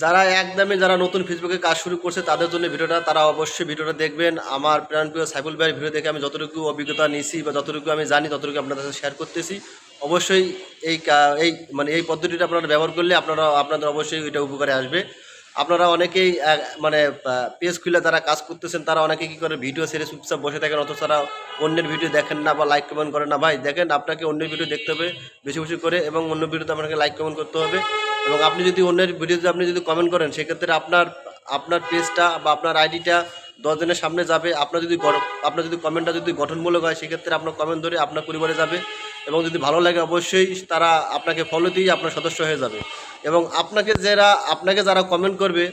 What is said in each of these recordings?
যারা একদমই যারা নতুন ফেসবুকে কাজ শুরু করছে, তাদের জন্য ভিডিওটা তারা অবশ্যই ভিডিওটা দেখবেন। আমার প্রাণপ্রিয় সাইফুল ভাইয়ের ভিডিও দেখে আমি যতটুকু অভিজ্ঞতা নিছি বা যতটুকু আমি জানি, ততটুকু আপনাদের সাথে শেয়ার করতেছি। অবশ্যই এই এই মানে এই পদ্ধতিটা আপনারা ব্যবহার করলে আপনারা আপনাদের অবশ্যই এটা উপকারে আসবে। আপনারা অনেকেই মানে পেজ খুলে তারা কাজ করতেছেন, তারা অনেকে কী করে ভিডিও সেরে চুপচাপ বসে থাকেন, অথচ তারা অন্যের ভিডিও দেখেন না বা লাইক কমেন্ট করেন না। ভাই, দেখেন, আপনাকে অন্যের ভিডিও দেখতে হবে বেশি বেশি করে এবং অন্য ভিডিওতে আপনাকে লাইক কমেন্ট করতে হবে। এবং আপনি যদি অন্যের ভিডিওতে আপনি যদি কমেন্ট করেন, সেক্ষেত্রে আপনার আপনার পেজটা বা আপনার আইডিটা দশজনের সামনে যাবে। আপনার যদি আপনার যদি কমেন্টটা যদি গঠনমূলক হয়, সেক্ষেত্রে আপনার কমেন্ট ধরে আপনার পরিবারে যাবে। এবং যদি ভালো লাগে, অবশ্যই তারা আপনাকে ফলো দিয়ে আপনার সদস্য হয়ে যাবে। এবং আপনাকে যারা আপনাকে যারা কমেন্ট করবে,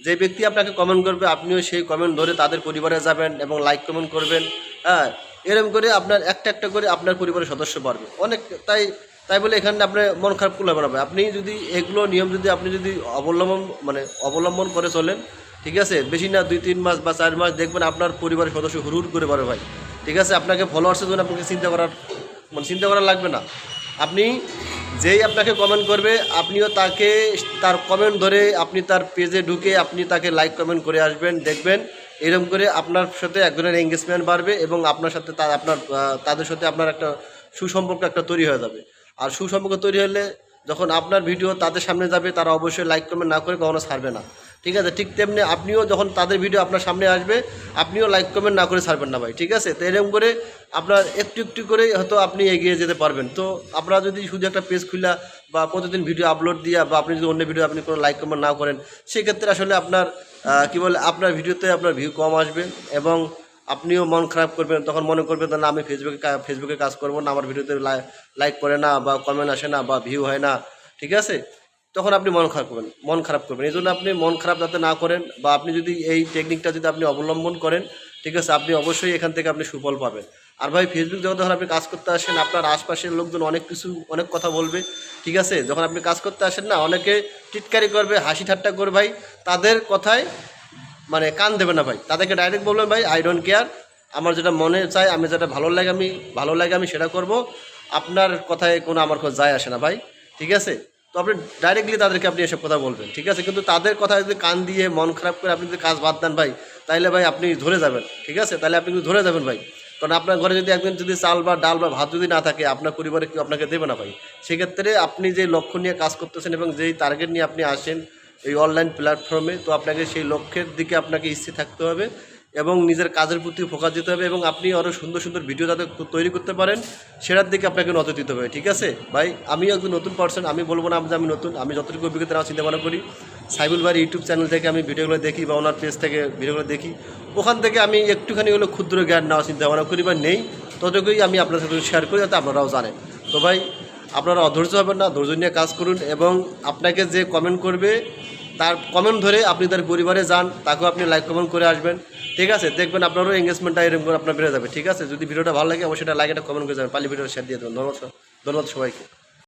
যে ব্যক্তি আপনাকে কমেন্ট করবে, আপনিও সেই কমেন্ট ধরে তাদের পরিবারে যাবেন এবং লাইক কমেন্ট করবেন হ্যাঁ? এরকম করে আপনার একটা একটা করে আপনার পরিবারের সদস্য বাড়বে। অনেক, তাই তাই বলে এখানে আপনি মন খারাপ করলে হবে। আপনি যদি এগুলো নিয়ম যদি আপনি যদি অবলম্বন মানে অবলম্বন করে চলেন, ঠিক আছে? বেশি না দুই, তিন মাস বা চার মাস দেখবেন আপনার পরিবারের সদস্য হুড় করে পারে ভাই। ঠিক আছে? আপনাকে ফলোয়ার্সের জন্য আপনাকে চিন্তা করার মানে চিন্তা করা লাগবে না। আপনি যেই আপনাকে কমেন্ট করবে, আপনিও তাকে তার কমেন্ট ধরে আপনি তার পেজে ঢুকে আপনি তাকে লাইক কমেন্ট করে আসবেন, দেখবেন। এরকম করে আপনার সাথে একজনের এঙ্গেজমেন্ট বাড়বে এবং আপনার সাথে তার, আপনার তাদের সাথে আপনার একটা সুসম্পর্ক একটা তৈরি হয়ে যাবে। আর সুসম্পর্ক তৈরি হলে যখন আপনার ভিডিও তাদের সামনে যাবে, তারা অবশ্যই লাইক কমেন্ট না করে কখনো ছাড়বে না। ঠিক আছে, ঠিক তেমনি আপনিও যখন তাদের ভিডিও আপনার সামনে আসবে, আপনিও লাইক কমেন্ট না করে ছাড়বেন না ভাই, ঠিক আছে? তো এরকম করে আপনার একটু একটু করে হয়তো আপনি এগিয়ে যেতে পারবেন। তো আপনারা যদি শুধু একটা পেজ খুলা বা প্রতিদিন ভিডিও আপলোড দিয়া বা আপনি যদি অন্য ভিডিও আপনি কোনো লাইক কমেন্ট না করেন, সেক্ষেত্রে আসলে আপনার কি বলে, আপনার ভিডিওতে আপনার ভিউ কম আসবে এবং আপনিও মন খারাপ করবেন, তখন মনে করবেন না, আমি ফেসবুকে ফেসবুকে কাজ করব না, আমার ভিডিওতে লাইক করে না বা কমেন্ট আসে না বা ভিউ হয় না, ঠিক আছে? তখন আপনি মন খারাপ করবেন, মন খারাপ করবেন। এই জন্য আপনি মন খারাপ যাতে না করেন বা আপনি যদি এই টেকনিকটা যদি আপনি অবলম্বন করেন, ঠিক আছে, আপনি অবশ্যই এখান থেকে আপনি সুফল পাবেন। আর ভাই ফেসবুক যখন যখন আপনি কাজ করতে আসেন, আপনার আশপাশের লোকজন অনেক কিছু, অনেক কথা বলবে, ঠিক আছে? যখন আপনি কাজ করতে আসেন না, অনেকে টিটকারি করবে, হাসি ঠাট্টা করবে, ভাই, তাদের কথায় মানে কান দেবে না, ভাই। তাদেরকে ডাইরেক্ট বলবেন, ভাই আই ডোন্ট কেয়ার আমার যেটা মনে চাই, আমি যেটা ভালো লাগে, আমি, ভালো লাগে, আমি সেটা করব। আপনার কথায় কোনো আমার কোনো যায় আসে না, ভাই, ঠিক আছে? তো আপনি ডাইরেক্টলি তাদেরকে আপনি এসব কথা বলবেন, ঠিক আছে? কিন্তু তাদের কথা যদি কান দিয়ে, মন খারাপ করে আপনি যদি কাজ বাদ দেন ভাই তাহলে ভাই আপনি ধরে যাবেন, ঠিক আছে? তাহলে আপনি কিন্তু ধরে যাবেন ভাই। কারণ আপনার ঘরে যদি একদিন যদি চাল বা ডাল বা ভাত যদি না থাকে, আপনার পরিবারে কেউ আপনাকে দেবে না ভাই। সেক্ষেত্রে আপনি যে লক্ষ্য নিয়ে কাজ করতেছেন এবং যেই টার্গেট নিয়ে আপনি আসেন এই অনলাইন প্ল্যাটফর্মে তো আপনাকে সেই লক্ষ্যের দিকে আপনাকে স্থির থাকতে হবে। এবং নিজের কাজের প্রতি ফোকাস দিতে হবে এবং আপনি আরও সুন্দর সুন্দর ভিডিও যাতে তৈরি করতে পারেন, সেটার দিকে আপনাকে নজর দিতে হবে, ঠিক আছে? ভাই, আমিও একজন নতুন পার্সন আমি বলব না যে আমি নতুন, আমি যতটুকু অভিজ্ঞতা আমার চিন্তা ভাবনা করি, সাইবুল ভাই ইউটিউব চ্যানেল থেকে আমি ভিডিওগুলো দেখি বা ওনার পেজ থেকে ভিডিওগুলো দেখি, ওখান থেকে আমি একটুখানি হলো ক্ষুদ্র জ্ঞান নেওয়ার চিন্তা ভাবনা করি বা নেই, ততটুকুই আমি আপনার সাথে শেয়ার করি যাতে আপনারাও জানেন। তো ভাই, আপনারা অধৈর্য হবেন না, ধৈর্য নিয়ে কাজ করুন এবং আপনাকে যে কমেন্ট করবে তার কমেন্ট ধরে আপনি তার পরিবারে যান, তাকেও আপনি লাইক কমেন্ট করে আসবেন। ঠিক আছে? দেখবেন আপনারও এঙ্গেজমেন্টটা এরকম করে আপনার বেড়ে যাবে। ঠিক আছে? যদি ভিডিওটা ভালো লাগে, অবশ্যই লাইক একটা কমেন্ট করে যাবেন। পালি ভিডিওটা শেয়ার দিয়ে দেবেন। ধন্যবাদ ধন্যবাদ সবাইকে।